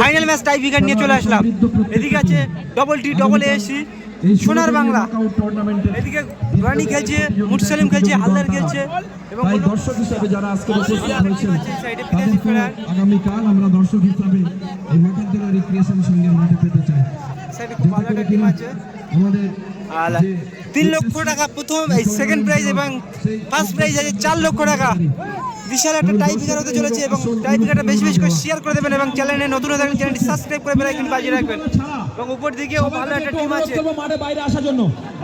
Final match টাই wicket নিয়ে চলে আসলাম। এদিকে আছে ডবল টি ডবল এসি সোনার বাংলা। এদিকে রানি খেলছে মুরসালিম খেলছে হালদার খেলছে এবং দর্শক হিসাবে যারা আজকে আমরা দর্শক হিসাবে এই রিক্রিয়েশন সঙ্গে মাঠে পেতে চাই। আমাদের আর তিন লক্ষ টাকা প্রথম এই সেকেন্ড প্রাইজ এবং ফার্স্ট প্রাইজ আছে চার লক্ষ টাকা। বিশাল একটা টাই ফিগার হতে চলেছে এবং টাই ফিগারটা বেশি বেশি করে শেয়ার করে দেবেন এবং চ্যানেলে নতুন হয়ে চ্যানেলটি সাবস্ক্রাইব করে বেলাইকন বাজিয়ে রাখবেন। এবং উপর দিকে ও ভালো একটা টিম আছে। মাঠে বাইরে আসার জন্য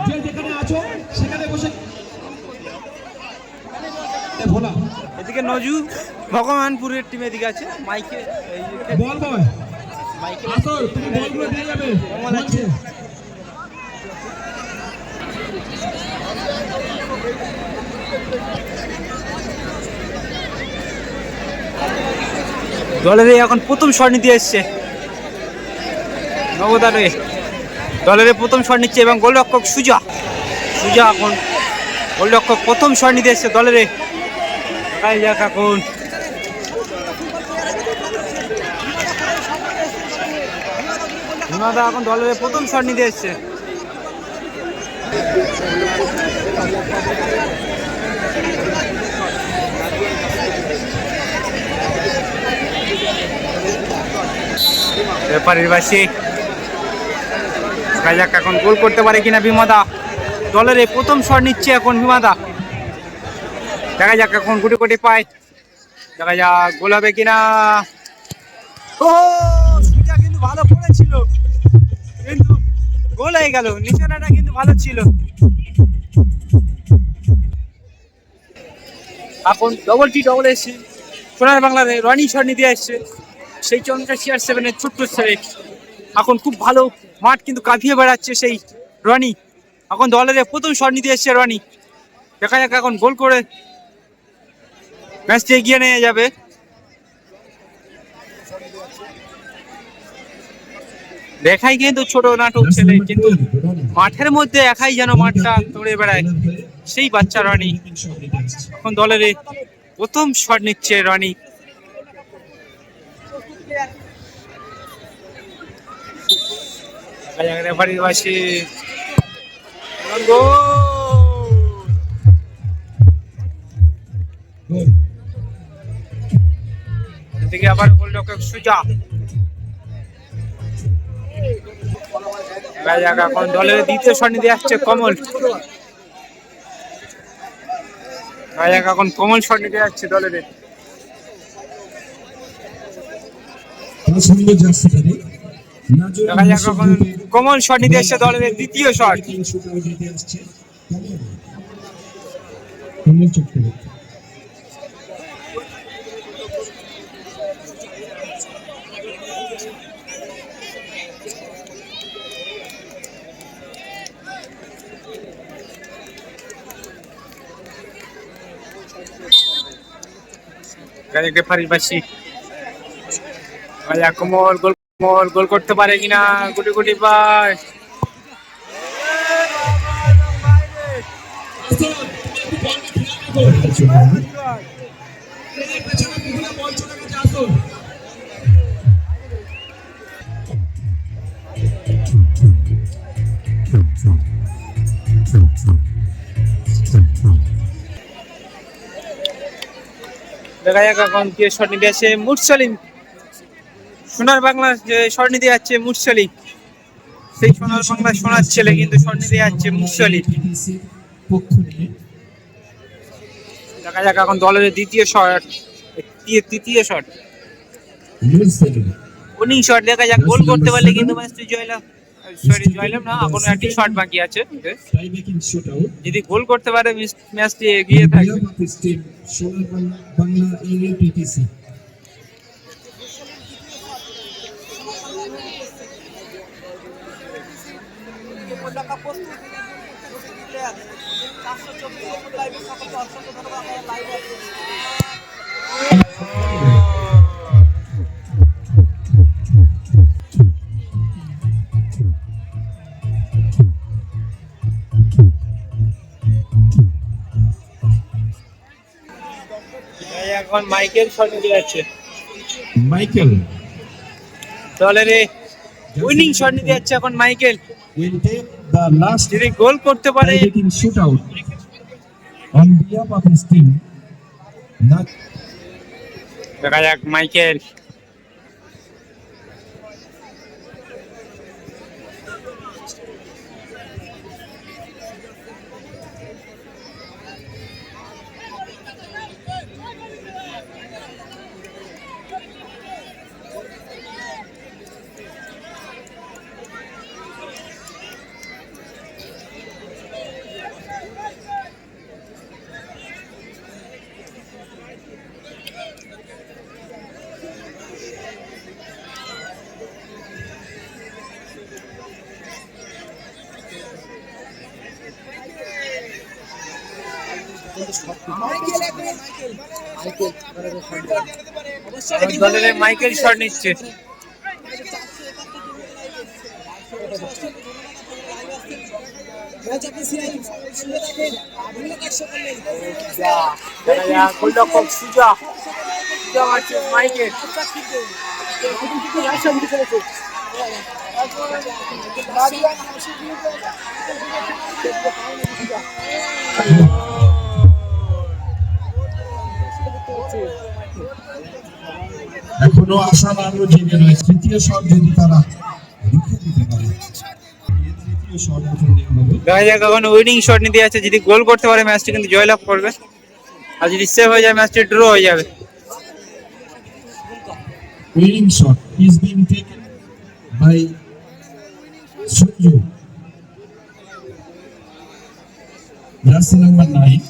যে যেখানে আছো সেখানে বসে ভোলা। এদিকে নজু ভগবানপুরের টিম এদিকে আছে। মাইকে বল বয় মাইকে আসো তুমি বলগুলো দিয়ে যাবে। আছে। দলের এখন প্রথম শট নিতে এসছে। নবদারে দলের প্রথম শট নিচ্ছে এবং গোলরক্ষক সুজা। সুজা এখন গোলরক্ষক প্রথম শট নিতে এসছে দলের এখন। এখন দলের প্রথম শট নিতে এসছে। ব্যাপারের বাসি দেখা যাক এখন গোল করতে পারে কিনা বিমাদা। দলের এই প্রথম শট নিচ্ছে এখন বিমাদা। দেখা যাক এখন গুটি গুটি পায়। দেখা যাক গোল হবে কিনা। কিন্তু ভালো পড়েছিল কিন্তু গোল হয়ে গেল। নিশানাটা কিন্তু ভালো ছিল। এখন ডবল টি ডবল এসছে সোনার বাংলার রানি শট নিতে আসছে সেই চন্দ্রা সিআর সেভেনের ছোট্ট ছেলে। এখন খুব ভালো মাঠ কিন্তু কাঁপিয়ে বেড়াচ্ছে সেই রনি। এখন দলের প্রথম শট নিতে এসছে রনি। দেখা যাক এখন গোল করে ম্যাচটি এগিয়ে নিয়ে যাবে। দেখাই কিন্তু ছোট নাটক ছেলে, কিন্তু মাঠের মধ্যে একাই যেন মাঠটা দৌড়ে বেড়ায় সেই বাচ্চা রনি। এখন দলের প্রথম শট নিচ্ছে রনি। রেফারির পাশে এদিকে আবার গোলরক্ষক সুজা। এখন দলের দ্বিতীয় সন্নিধি আসছে কমল। এখন কমল সন্নিধি আসছে দলের সঙ্গে জার্সিটারে নাজর দেখা যাক কমল সন্নিধি আসছে দলের দ্বিতীয় শট। কমল চক্রবর্তী। রেফারির পাশে রাজা কমল গোল কমল গোল করতে পারে কিনা? গুটি গুটি পায় দেখা যাক এখন কে শট নিতে আসছে মুরসালিম। সোনার বাংলা নিতে যাচ্ছে মুরসালিম সেই সোনার বাংলা সোনার ছেলে কিন্তু নিতে যাচ্ছে মুরসালিম দেখা যাক এখন দলের দ্বিতীয় শট তৃতীয় শট। ওনিং শট দেখা যাক গোল করতে পারলে কিন্তু ম্যাচটি জয়লাভ সরি জয়লাভ না, এখনও একটি শট বাকি আছে। যদি গোল করতে পারে ম্যাচটি এগিয়ে থাকবে। বিয়াপাতিস টিম সোনার বাংলা বাংলা ইউপিটিসি এখন মাইকেল শট নিতে যাচ্ছে মাইকেল? রে উইনিং শট নিতে যাচ্ছে এখন Michael. Will take the last যদি গোল করতে পারে targeting shootout on behalf of his team. দেখা যাক মাইকেল মাইকেল শট নিচ্ছে। দেখা যাক গোলরক্ষক মাইকেল এখনও আশার জেগে রয়েছে তৃতীয় শট যদি তারা রুখে দিতে পারে। দেখা উইনিং শট নিতে যদি গোল করতে পারে ম্যাচটি কিন্তু জয়লাভ করবে। আর যদি সেভ হয়ে যায় ম্যাচটি ড্র হয়ে যাবে.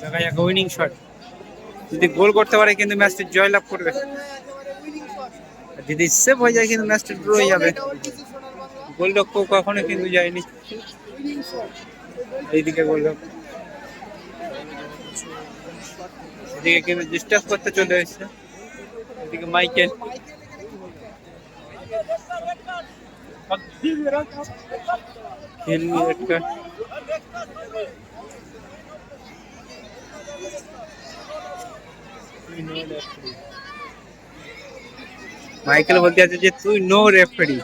দেখা যাক উইনিং শট যদি গোল করতে পারে কিন্তু ম্যাচটি জয়লাভ করবে। যদি সেভ হয়ে যায় কিন্তু ম্যাচটি ড্র হয়ে যাবে। গোল রক্ষক কখনো কিন্তু যায়নি। এইদিকে গোল রক্ষক এদিকে কিন্তু ডিস্টার্ব করতে চলে এসেছে। এদিকে মাইকেল খেলবি মাইকেল বলতে আছে যে তুই নো রেফারি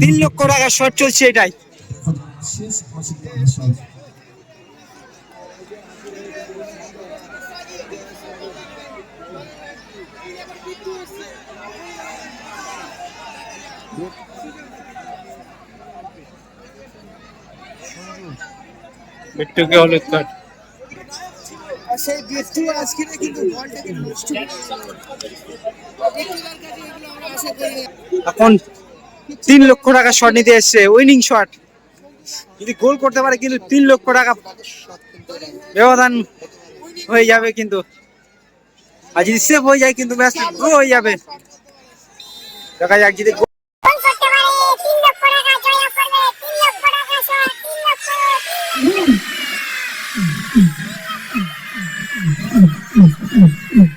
তিন লক্ষ টাকা শট চলছে এটাই এখন শেষ ওয়াশিংটনের শট। বিট্টুকে হলুদ কার্ড আর সেই আজকে না কিন্তু বলটাকে নষ্ট করে ব্যক্তিগত কাজে এগুলো আমরা আশা করি না। এখন তিন লক্ষ টাকা শট নিতে এসছে উইনিং শট যদি গোল করতে পারে কিন্তু তিন লক্ষ টাকা ব্যবধান হয়ে যাবে কিন্তু। আর যদি সেভ হয়ে যায় কিন্তু ম্যাচ ড্র হয়ে যাবে। দেখা যাক যদি Mm-hmm.